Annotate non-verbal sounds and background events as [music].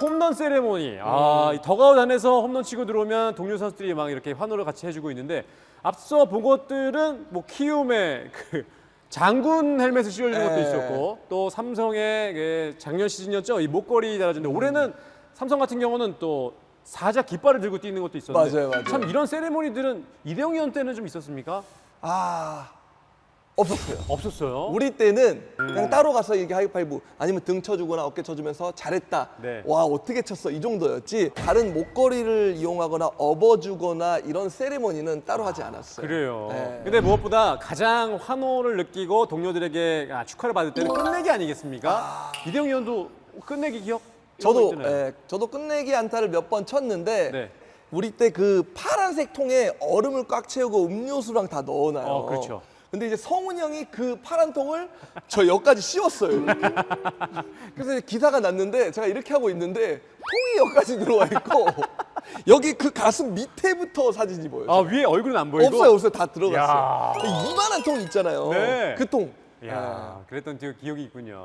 홈런 세레모니. 아, 이 더가웃 안에서 홈런 치고 들어오면 동료 선수들이 막 이렇게 환호를 같이 해주고 있는데 앞서 본 것들은 뭐 키움의 그 장군 헬멧을 씌워주는 것도 네. 있었고 또 삼성의 그 작년 시즌이었죠. 이 목걸이 달아주는데 올해는 삼성 같은 경우는 또 사자 깃발을 들고 뛰는 것도 있었는데 맞아요, 맞아요. 참 이런 세레모니들은 이대영 의원 때는 좀 있었습니까? 아 없었어요. 없었어요. 우리 때는 그냥 따로 가서 이렇게 하이파이브 아니면 등 쳐주거나 어깨 쳐주면서 잘했다. 네. 와 어떻게 쳤어 이 정도였지. 다른 목걸이를 이용하거나 업어주거나 이런 세레머니는 따로 하지 않았어요. 그래요. 네. 근데 무엇보다 가장 환호를 느끼고 동료들에게 아, 축하를 받을 때는 끝내기 아니겠습니까? 이대영 의원도 끝내기 기억? 이런 거 저도 있잖아요. 예, 저도 끝내기 안타를 몇 번 쳤는데 네. 우리 때 그 파란색 통에 얼음을 꽉 채우고 음료수랑 다 넣어놔요. 어, 그렇죠. 근데 이제 성훈 형이 그 파란 통을 저 여기까지 씌웠어요. 이렇게. [laughs] 그래서 이제 기사가 났는데 제가 이렇게 하고 있는데 통이 여기까지 들어와 있고 [laughs] 여기 그 가슴 밑에부터 사진이 보여요. 아 위에 얼굴은 안 보이고. 없어요, 없어요. 다 야. 들어갔어요. 이만한 통 있잖아요. 네. 그 통. 야, 그랬던 기- 기억이 있군요.